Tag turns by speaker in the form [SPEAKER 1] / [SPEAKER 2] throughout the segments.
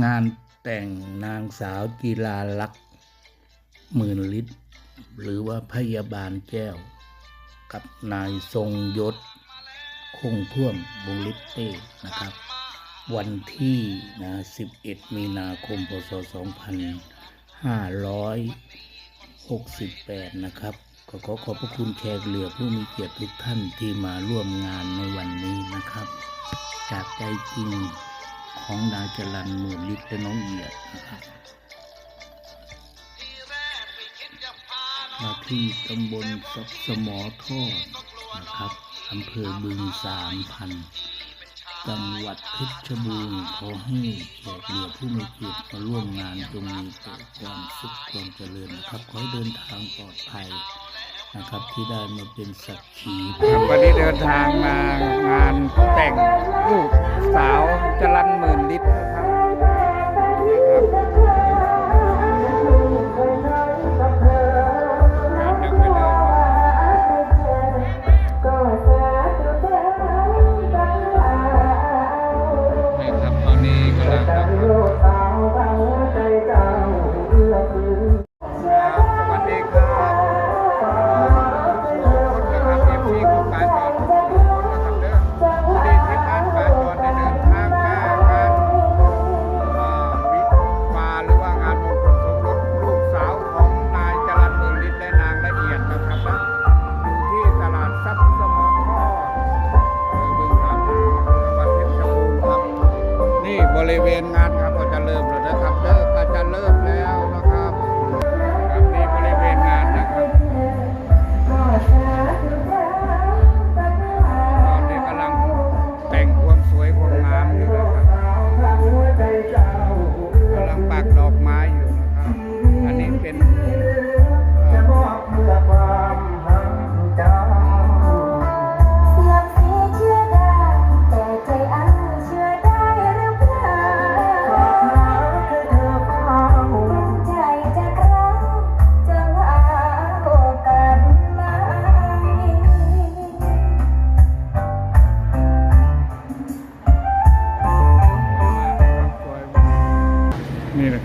[SPEAKER 1] งานแต่งนางสาวกีฬาลักษ์หมื่นลิตร หรือว่าพยาบาลแก้ว กับนายทรงยศ คงท่วมวงลิตเต้นะครับ วันที่นะ11 มีนาคมพศ 2568 นะครับก็ขอขอบพระคุณแขกเหลือผู้มีเกียรติทุกท่านที่มาร่วมงานในวันนี้นะครับ จากใจจริง ของนายจรันหมื่นลิตรและน้องเอียดนะครับมาที่ตำบลสับสมอทอดนะครับอำเภอบึงสามพันจังหวัดเพชรบูรณ์ขอให้แขกเหลือผู้มีเกียรติมาร่วมงานจงมีแต่ความสุขความเจริญนะครับ ขอให้เดินทางปลอดภัย นะครับ ที่ได้มาเป็นสักขี
[SPEAKER 2] วันนี้เดินทางมางานแต่งลูกสาวจรันหมื่นลิตรนะครับ ริเวณงานครับก็จะเริ่มแล้วนะครับเด้อก็จะเริ่มแล้ว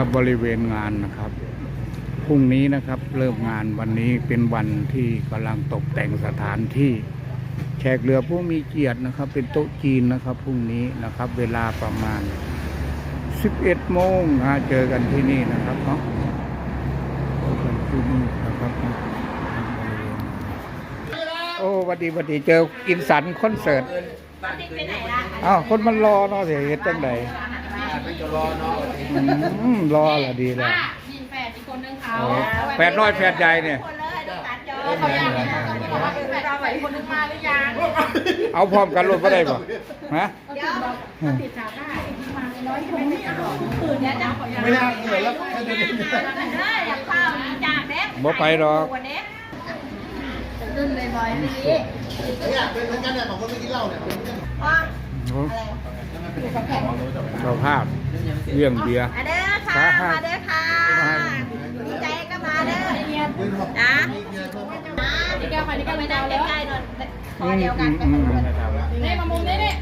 [SPEAKER 2] ครับบริเวณงานนะครับพรุ่งนี้นะครับเริ่มงานวันนี้เป็นวันที่กำลังตกแต่งสถานที่แขกเรือผู้มีเกียรตินะครับ เป็นโต๊ะจีนนะครับพรุ่งนี้นะครับ เวลาประมาณ 11โมงนะเจอกันที่นี่นะครับเนาะเจอกันที่นี่นะครับโอ้หวัสดีหวัสดีเจอกินสันคอนเสิร์ตอ้าวคนมันรอเนาะเสียเหตุจังไดอืมรอละดีแล้ว
[SPEAKER 3] มีแฟนอีกคนนึงเขา
[SPEAKER 2] โอ้แปดน้อยแปดใหญ่เนี่ย
[SPEAKER 3] เออเขาอยากเขาบอกว่าแฟนเราอีกคนนึงมาหรือยัง
[SPEAKER 2] เอาพร้อมกันรถก็ได้ป่ะฮะ
[SPEAKER 3] เดี๋ยวติดสาวได้มาน้อยที่ไม่ได้หรอกคืนนี้จะขอยังไม่ได้เหนื่อยแล้วได้อยากเฝ้าจากเด็ก
[SPEAKER 2] บ่ไปหรอก
[SPEAKER 3] วันนี้ดึงเลยบอยนี่
[SPEAKER 2] โอ้ เจ้าภาพเรื่องเบียร์
[SPEAKER 3] มาเด้อค่ะมาเด้อค่ะดีใจก็มาเด้อนะนี่แก้วไปนี่แก้วไม่ได้ใกล้ๆนนคอเดียวกันไปนี่มามุมนี้นี่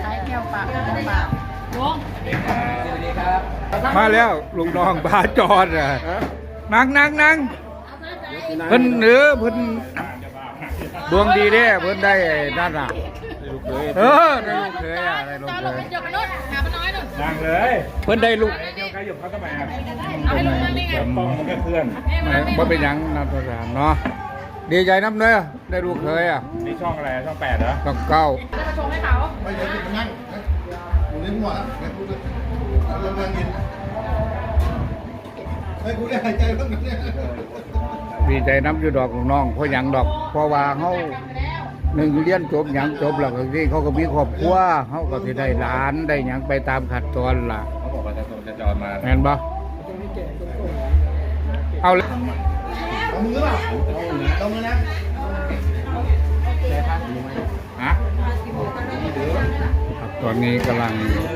[SPEAKER 3] ใช้แก้วปากปากลง
[SPEAKER 2] มาแล้วลุงน้องบาจอดอะนั่งนั่งนั่งเพิ่นเนื้อเพิ่นดวงดีเด้เพิ่นได้นั่นอ่ะเออได้ลูกเคยอะได้ลูก
[SPEAKER 3] เค
[SPEAKER 2] ย
[SPEAKER 3] จอกันนู่นหามาน้อยหนู่น
[SPEAKER 4] นั่งเลย
[SPEAKER 2] เพิ่นได้ลูก
[SPEAKER 3] เอาให้ลุงนั่งนี่ไง
[SPEAKER 4] ป้องมันก็เคลื่อน
[SPEAKER 2] บ่เป็นยังนะตัวสามเนาะดีใจน้ำเด้อได้ลูกเคยอะ
[SPEAKER 4] นี่ช่องอะไรช่องแปดเหรอ
[SPEAKER 2] ต้องเก้า
[SPEAKER 3] จะมาชงให้เขา
[SPEAKER 5] ไม่เดี๋ยวติดนั่งอยู่นหัวแม่พูดเรื่องนั่งกินให้กูได้หายใจบ้างเนี่ย
[SPEAKER 2] ดีใจน้ำอยู่ดอกลูกน้องเพราะหยังดอกเพราะว่าเฮา หนึ่งเรียนจบหยังจบแล้วก็ที่เขาก็มีครอบครัวเขาก็สิได้หลานได้หยังไปตามขัดตอนล่ะ
[SPEAKER 4] เขาบอกว่าจะจะจอดมา
[SPEAKER 2] แม่นบ่เอาเลย
[SPEAKER 5] เอามือเปล่าเอามือนะ
[SPEAKER 2] ฮะครับตอนนี้กำลัง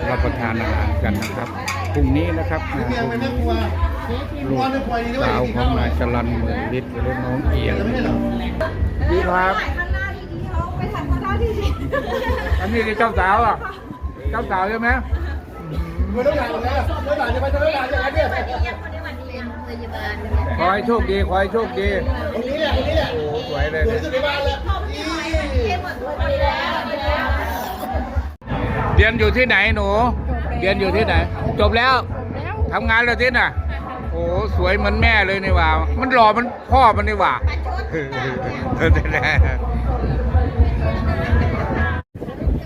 [SPEAKER 2] รับประทานอาหารกันนะครับพรุ่งนี้นะครับ
[SPEAKER 5] เมียไม่น่ากลัว
[SPEAKER 2] ลูกสาวของนายจรันเมืองฤทธิ์หรือน้องเอียงดีครับ
[SPEAKER 6] ไปทางข้างหน้าดี
[SPEAKER 2] อันนี้คือเจ้าสาวอะ เจ้าสาวใช่ไหมอืม
[SPEAKER 7] ไม่ต้องหลังนะไม่หลังจะไปทำไมหลังอย่างนั้นเนี่ย
[SPEAKER 8] ขอให้โชคดี ขอให้โชคดี
[SPEAKER 7] ตรงนี้แหละตรงนี้แหละ
[SPEAKER 8] โอ้โหสวยเลย
[SPEAKER 7] สวย
[SPEAKER 8] เนี่ย
[SPEAKER 7] สุดในบ้านเลย
[SPEAKER 8] เรียนอยู่ที่ไหนหนู เรียนอยู่ที่ไหน จบแล้วทำงานแล้วที่น่ะ โอ้โหสวยเหมือนแม่เลยนี่หว่า มันหล่อมันพ่อมันนี่หว่า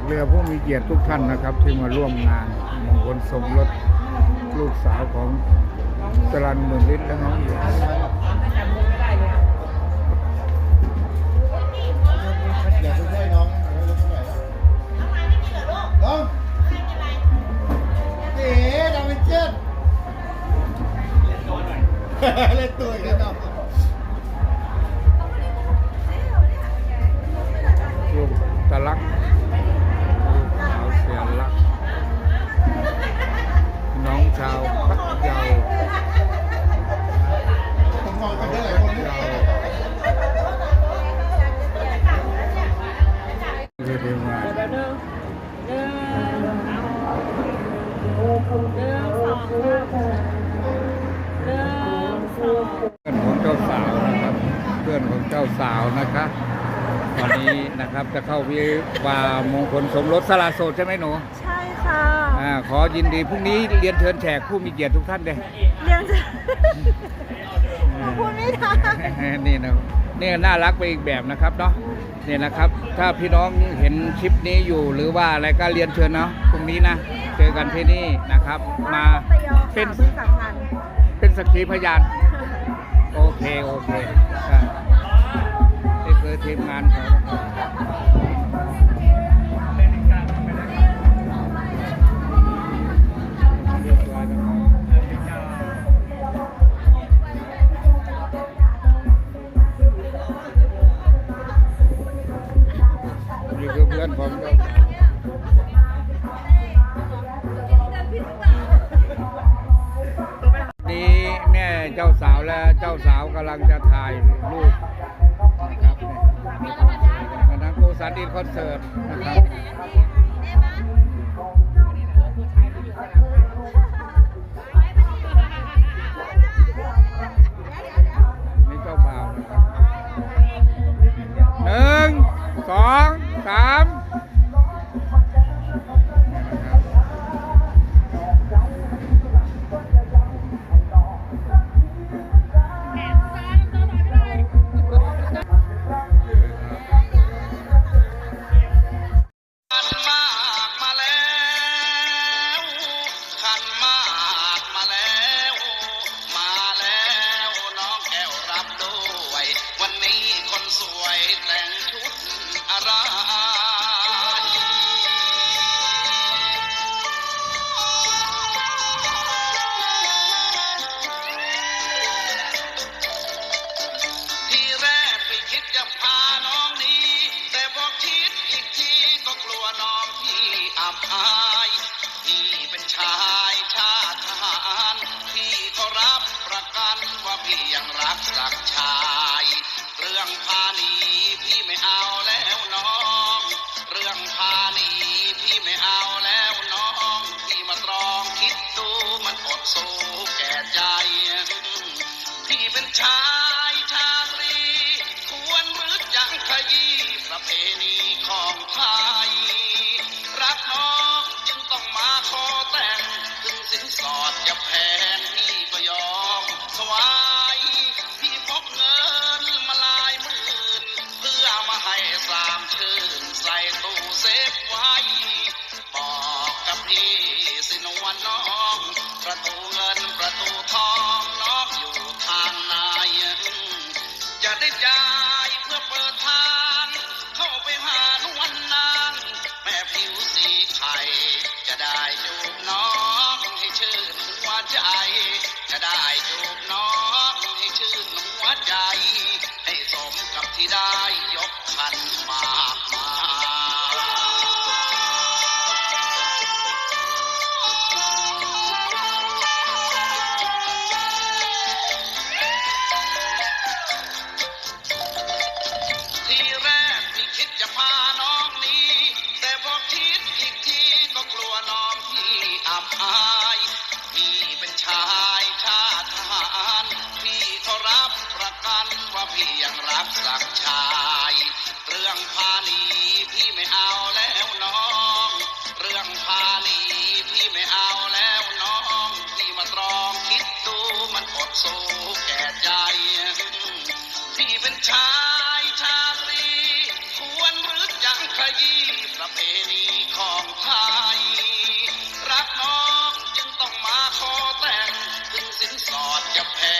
[SPEAKER 8] กเรือผู้มีเกียรติทุกท่านนะครับ ที่มาร่วมงานมงคลสมรสลูกสาวของจรันหมื่นฤทธิ์และน้องหญิง
[SPEAKER 7] จะเข้า
[SPEAKER 8] วิวามงคลสมรสสละโสดใช่ไหมหนู
[SPEAKER 2] ใช่ค่ะ
[SPEAKER 8] อ่าขอยินดีพรุ่งนี้เรียนเชิญแขกผู้มีเกียรติทุกท่านเลย
[SPEAKER 2] เรียนจะหนูพูดไม่ทัน
[SPEAKER 8] นี่นะนี่น่ารักไปอีกแบบนะครับเนาะนี่นะครับ ถ้าพี่น้องเห็นคลิปนี้อยู่หรือว่าอะไรก็เรียนเชิญเนาะพรุ่งนี้นะเจอกันที่นี่นะครับ มา
[SPEAKER 2] ตะยอ
[SPEAKER 8] เป็น
[SPEAKER 2] ค่ะพึ่งสำคัญ
[SPEAKER 8] เป็นสักขีพยาน โอเค โอเค คือทีมงานของเรียบร้อยแล้วครับนี่คือเพื่อนผมเจ้าสาวนี่แม่เจ้าสาวและเจ้าสาวกำลังจะถ่ายรูป คอนเสิร์ตนะครับายชาติทหารพี่เขารับประกันว่าพี่ยังรักหลักชาย เรื่องพาหนีพี่ไม่เอาแล้วน้อง เรื่องพาหนีพี่ไม่เอาแล้วน้องพี่มาตรองคิดดูมันอดสู้แก่ใจ พี่เป็นชาย ประตูเงินประตูทองน้อยู่ทางไหนจะได้ย้ายเพื่อเปิดทางเข้าไปหาทุวันนานแม่ผิวสีไข่จะได้จูบน้ให้ชื่นหัวใจ จะได้จูบน้ให้ชื่นหัวใจ ให้สมกับที่ได้ยกขัน ที่เป็นชายชาตรีควรหรือยังขยี้ประเพณีของไทย